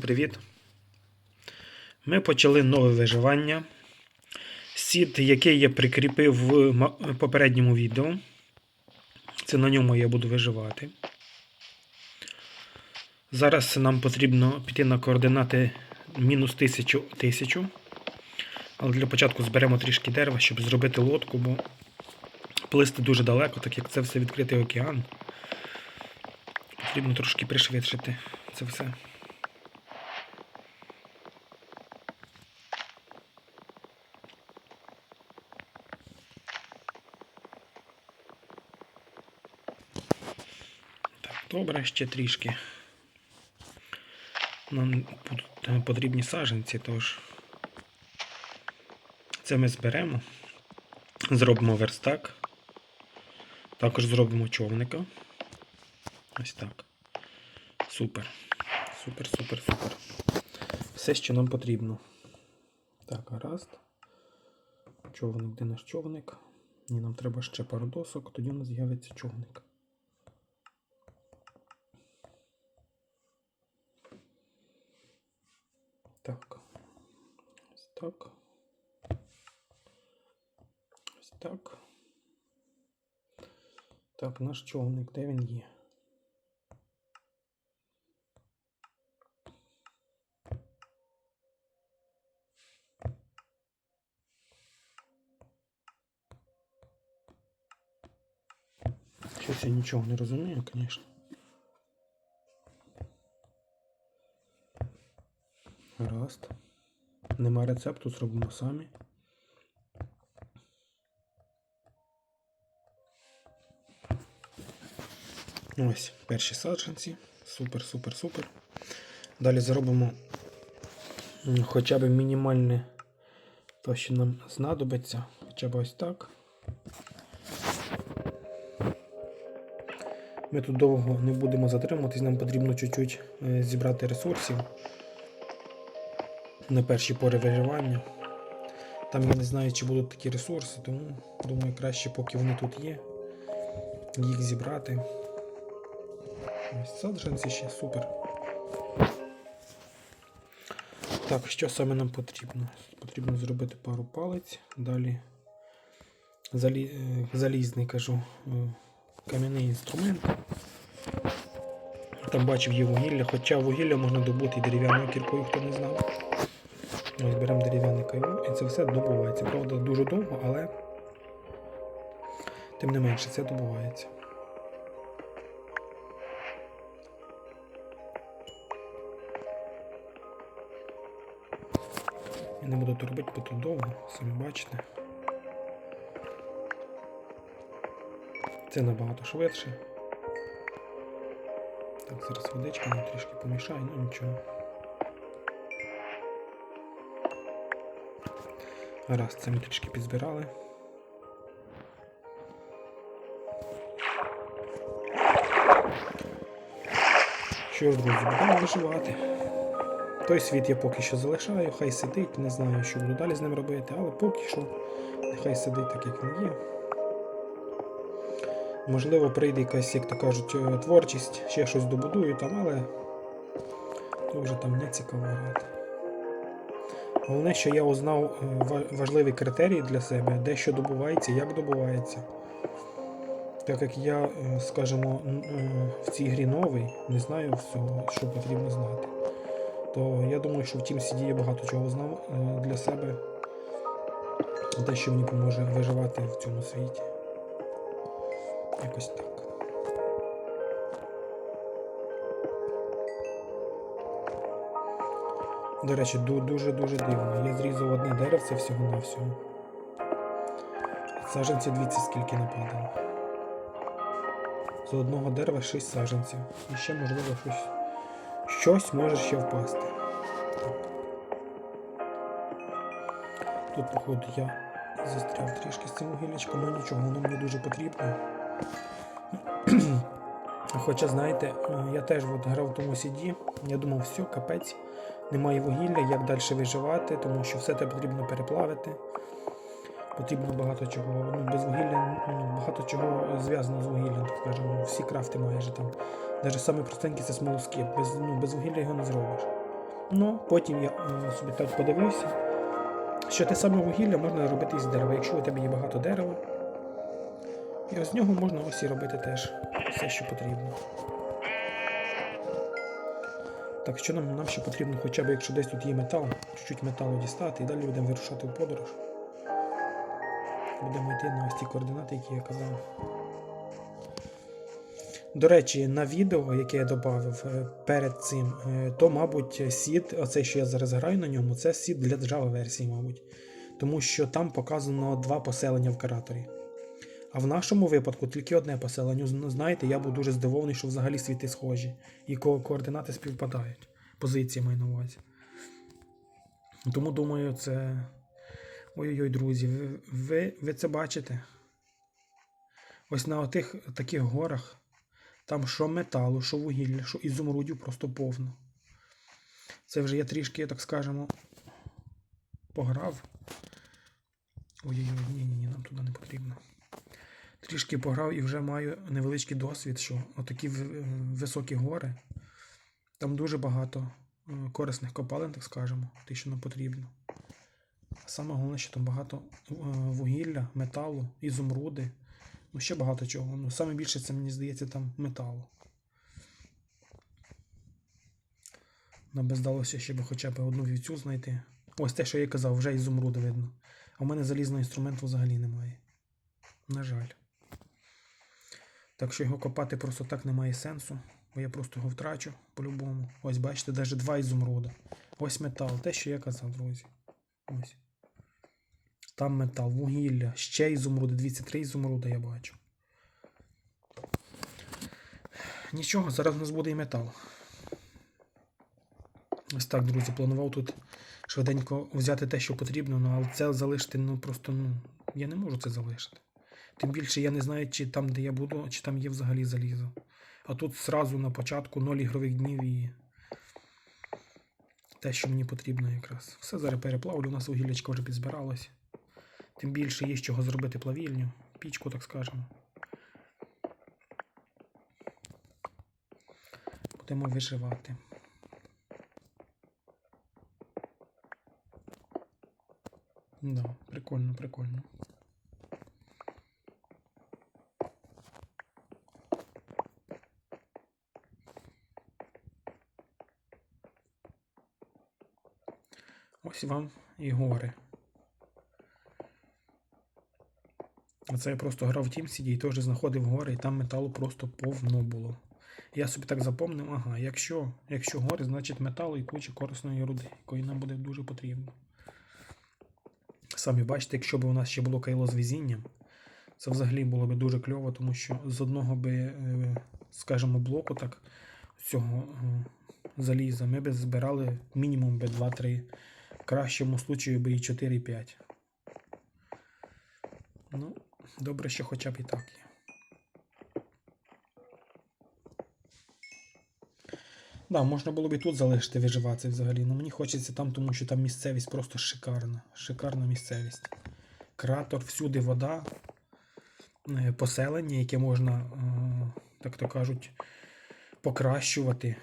Привіт! Ми почали нове виживання. Сіт, який я прикріпив в попередньому відео. Це на ньому я буду виживати. Зараз нам потрібно піти на координати мінус 1000 1000. Але для початку зберемо трішки дерева, щоб зробити лодку, бо плисти дуже далеко, так як це все відкритий океан. Потрібно трошки пришвидшити це все. Добре, ще трішки. Нам будуть потрібні саженці, тож це ми зберемо. Зробимо верстак. Також зробимо човника. Ось так. Супер. Супер, супер, супер. Все, що нам потрібно. Так, гаразд. Човник, де наш човник? Ні, нам треба ще пару досок, тоді у нас з'явиться човник. Так. Ось так. Ось так. Так, наш човник, де він є? Щось я нічого не розумію, звісно. Гаразд. Нема рецепту, зробимо самі. Ось перші саджанці. Супер, супер, супер. Далі зробимо хоча б мінімальне то, що нам знадобиться. Хоча б ось так. Ми тут довго не будемо затримуватись, нам потрібно чуть-чуть е, зібрати ресурсів на перші пори виживання. Там я не знаю, чи будуть такі ресурси, тому думаю, краще, поки вони тут є, їх зібрати. Саджанці ще супер. Так, що саме нам потрібно? Потрібно зробити пару палець, далі залі... е, залізний кажу, е, кам'яний інструмент. Там бачив є вугілля, хоча вугілля можна добути і дерев'яною кіркою, хто не знав. Ось беремо дерев'яне кайло і це все добувається. Правда, дуже довго, але тим не менше це добувається. Я не буду робити, бо тут довго, самі бачите. Це набагато швидше. Так, зараз водичка нам трішки помішає, ну нічого. Раз, це ми трішки підзбирали. Що ж, друзі, будемо виживати. Той світ я поки що залишаю, хай сидить, не знаю, що буду далі з ним робити, але поки що нехай сидить так, як він є. Можливо, прийде якась, як то кажуть, е, творчість, ще щось добудую там, але вже там не цікаво грати. Головне, що я узнав е, важливі критерії для себе, де що добувається, як добувається. Так як я, е, скажімо, е, в цій грі новий, не знаю всього, що потрібно знати. То я думаю, що в Team CD я багато чого знав для себе. Те, що мені поможе виживати в цьому світі. Якось так. До речі, дуже-дуже дивно. Я зрізав одне деревце всього-навсього. Саженців дивіться, скільки нападало. З одного дерева 6 саженців. І ще, можливо, щось. Щось може ще впасти. Тут, походу, я застряв трішки з цим вугіллячком, але нічого, воно мені дуже потрібно. Хоча, знаєте, я теж от грав в тому сіді, я думав, все, капець, немає вугілля, як далі виживати, тому що все це потрібно переплавити. Потрібно багато чого. Ну, без вугілля ну, багато чого зв'язано з вугіллям, так скажемо. Всі крафти майже там. Навіть саме простенький це смолоскип. Без, ну, без вугілля його не зробиш. Ну, потім я е, собі так подивився, що те саме вугілля можна робити із дерева. Якщо у тебе є багато дерева, і з нього можна ось і робити теж все, що потрібно. Так, що нам, нам ще потрібно, хоча б якщо десь тут є метал, чуть-чуть металу дістати, і далі будемо вирушати в подорож. Будемо йти на ось ті координати, які я казав. До речі, на відео, яке я додав перед цим, е, то, мабуть, сід, оцей, що я зараз граю на ньому, це сід для Java версії, мабуть. Тому що там показано два поселення в караторі. А в нашому випадку тільки одне поселення. Знаєте, я був дуже здивований, що взагалі світи схожі. І ко- координати співпадають. Позиції маю на увазі. Тому думаю, це. Ой-ой-ой, друзі, ви, ви, ви це бачите? Ось на отих таких горах. Там що металу, що вугілля, що ізумрудів просто повно. Це вже я трішки, так скажемо, пограв. Ой-ой-ой, ні-ні-ні, нам туди не потрібно. Трішки пограв і вже маю невеличкий досвід, що отакі високі гори. Там дуже багато е, корисних копалин, так скажемо, те, що нам потрібно. Саме головне, що там багато е, вугілля, металу, ізумруди. Ну, ще багато чого. Ну, саме більше це, мені здається, там металу. Нам би здалося, ще хоча б одну вівцю знайти. Ось те, що я казав, вже ізумруди видно. А в мене залізного інструменту взагалі немає. На жаль. Так що його копати просто так немає сенсу, бо я просто його втрачу по-любому. Ось бачите, навіть два ізумруда. Ось метал, те, що я казав, друзі. Ось. Там метал, вугілля, ще ізумруди, дивіться, три ізумруда я бачу. Нічого, зараз у нас буде і метал. Ось так, друзі, планував тут швиденько взяти те, що потрібно, ну, але це залишити, ну просто, ну, я не можу це залишити. Тим більше я не знаю, чи там, де я буду, чи там є взагалі залізо. А тут зразу на початку 0 ігрових днів і те, що мені потрібно якраз. Все зараз переплавлю, у нас вугіллячко вже підзбиралось. Тим більше є з чого зробити плавільню, пічку, так скажемо. Будемо виживати. Да, прикольно, прикольно. Ось вам і гори. Оце я просто грав в Тімсіді і теж знаходив гори, і там металу просто повно було. Я собі так запомнив, ага, якщо, якщо гори, значить металу і куча корисної руди, якої нам буде дуже потрібно. Самі бачите, якщо б у нас ще було кайло з везінням, це взагалі було б дуже кльово, тому що з одного би, е, скажімо, блоку так, цього е, заліза, ми б збирали мінімум би 2-3, в кращому случаю би і 4-5. Ну, добре, що хоча б і так є. Да, можна було б і тут залишити виживати взагалі. Ну мені хочеться там, тому що там місцевість просто шикарна. Шикарна місцевість. Кратер, всюди вода, е, поселення, яке можна, е, так то кажуть, покращувати.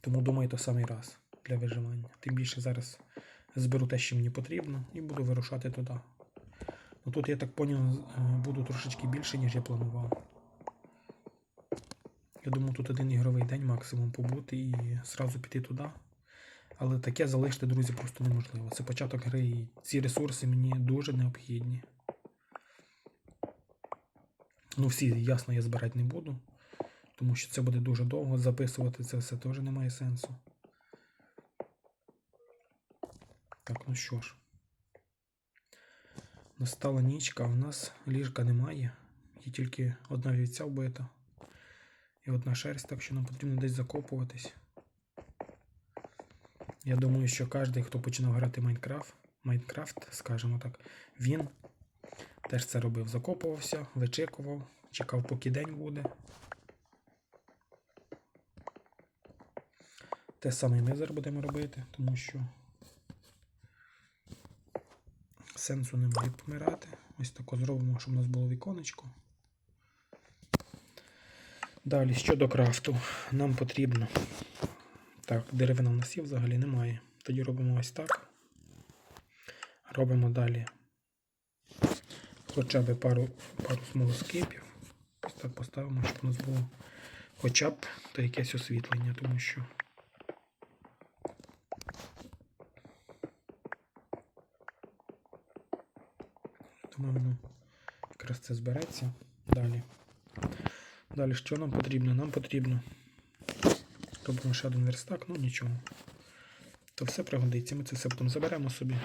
Тому думаю, то самий раз для виживання. Тим більше зараз зберу те, що мені потрібно, і буду вирушати туди. Ну тут, я так поняв, е, буду трошечки більше, ніж я планував. Я думаю, тут один ігровий день максимум побути і зразу піти туди. Але таке залишити, друзі, просто неможливо. Це початок гри і ці ресурси мені дуже необхідні. Ну, всі, ясно, я збирати не буду, тому що це буде дуже довго. Записувати це все теж немає сенсу. Так, ну що ж. Настала нічка, у нас ліжка немає. Є тільки одна вівця вбита. І одна шерсть, так що нам потрібно десь закопуватись. Я думаю, що кожен, хто починав грати Майнкрафт, Майнкрафт, скажімо так, він теж це робив. Закопувався, вичікував, чекав, поки день буде. Те саме ми зараз будемо робити, тому що сенсу немає помирати. Ось тако зробимо, щоб у нас було віконечко. Далі, щодо крафту, нам потрібно Так, деревина в нас є взагалі немає. Тоді робимо ось так. Робимо далі хоча б пару, пару смолоскипів. Ось так поставимо, щоб у нас було хоча б та якесь освітлення, тому що. Думаю, воно якраз це збереться. Далі. Далі, що нам потрібно? Нам потрібно. Робимо ще один верстак, ну нічого. То все пригодиться. Ми це все потім заберемо собі.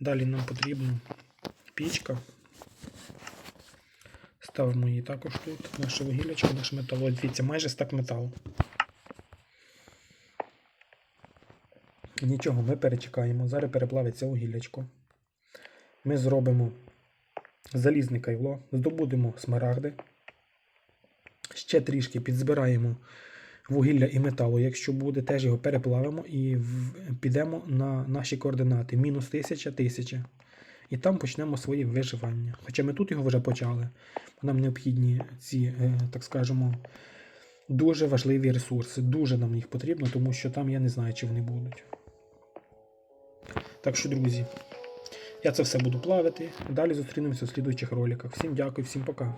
Далі нам потрібна пічка. Ставимо її також тут. Наше вугіллячко, наш метал. Ось Дивіться, майже стак металу. Нічого, ми перечекаємо. Зараз переплавиться вугіллячко. Ми зробимо залізне кайло, здобудемо смарагди. Ще трішки підзбираємо вугілля і металу, якщо буде, теж його переплавимо і підемо на наші координати. Мінус 1000, 1000. І там почнемо своє виживання. Хоча ми тут його вже почали. Нам необхідні ці, е, так скажемо, дуже важливі ресурси. Дуже нам їх потрібно, тому що там я не знаю, чи вони будуть. Так що, друзі, я це все буду плавити. Далі зустрінемося в слідуючих роликах. Всім дякую, всім пока.